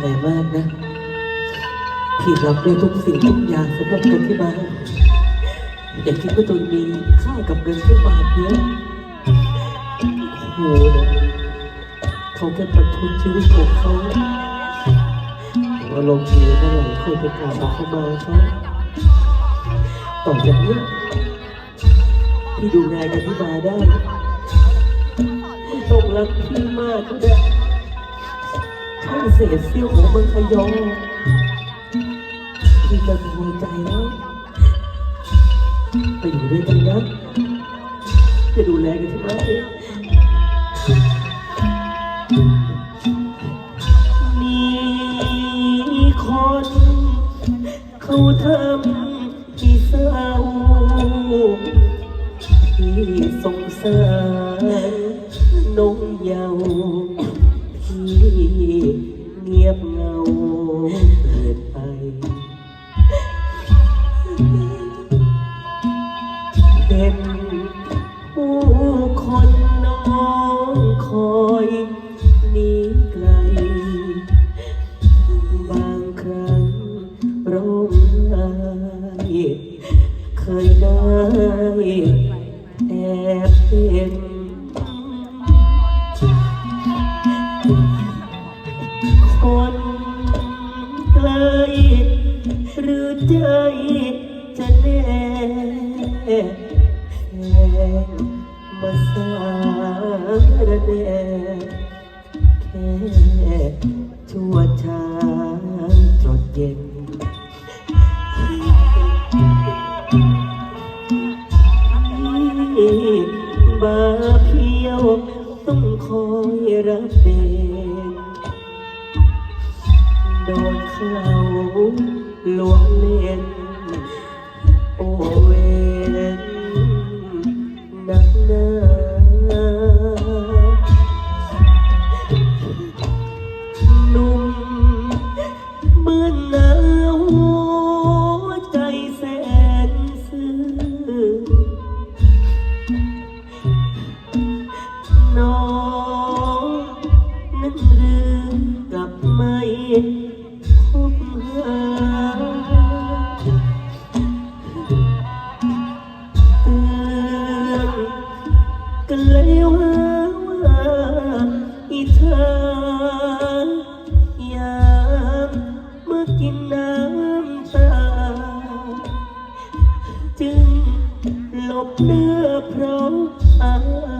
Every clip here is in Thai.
เหนื่อยมากนะ พี่รับได้ทุกสิ่งทุกอย่างสำหรับเงินที่มาอย่าคิดว่าตัวมีค่ากับเงินแค่บาทเดียโอ้โหเนี่ยเขาแค่ประทุนชีวิตของเขาอารมณ์ดีเมื่อไหร่เคยไปกราบขอเข้ามาเขาต่อจากนี้พี่ดูแลกันที่มาได้ต้องรักพี่มากก็ได้แค่เศษเสี้ยวของมังคยอพี่จะพอใจแล้วไปอยู่ด้วยกันนะ จะดูแลกันใช่ไหมมีคน เขาทำที่เศร้าที่สงสารน้องเยาว์ อยหนีไกล บางครั้งร้องไห้เคยได้แอบเห็นคนไกลหรือใจจะแน่แค่ มาสารแน่แค่ชั่วช้าจดเย็น บาเพียวต้องคอยรับเดนโดนเขาลวงเล่น ว่าอีเธอยามเมื่อกินน้ำตา จึงหลบเนื้อเพราะอาย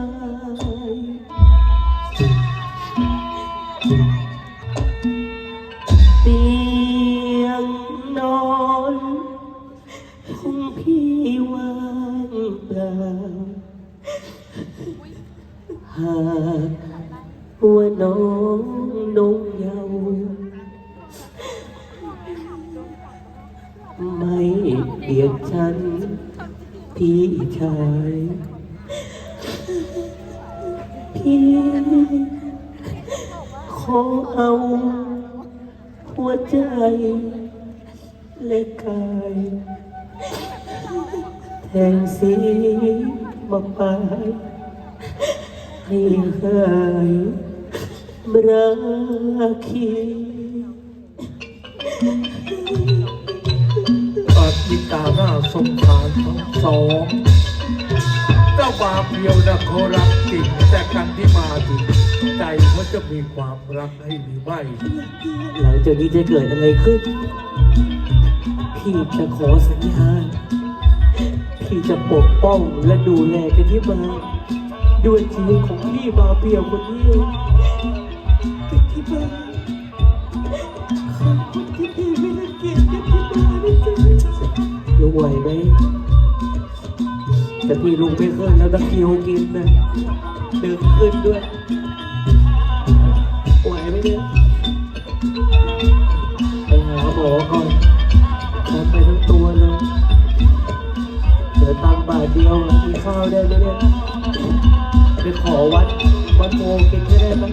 น้องนงเยาวไม่เบียดฉัน พี่ชาย พี่ขอเอา หัวใจ และกายแทนสีมาปายให้หาย รักคีปัดยิตาหน้าสงสารทั้งสองเจ้าบาเพียวนะเขารักจริงแต่กันที่มาถึงใจเขาจะมีความรักให้หรือไม่หลังจากนี้จะเกิดอะไรขึ้น พี่จะขอสัญญาพี่จะปกป้องและดูแลกันที่มาด้วยชีวิตของพี่มาเพียวคนนี้ ที่มาขอบคุณที่พี่ไม่รังเกียจกันที่มานะจ๊ะลุงไหวไหมแต่พี่ลุงไม่ขึ้นแล้วตะคริวกินนะเดินขึ้นด้วยไหวไหมเนี่ยไปหาหมอก่อนทำไปทั้งตัวเลยเดี๋ยวตังบาทเดียวกินข้าวได้ไหมเนี่ยไปขอวัดวัดโมกินไม่ได้ไหม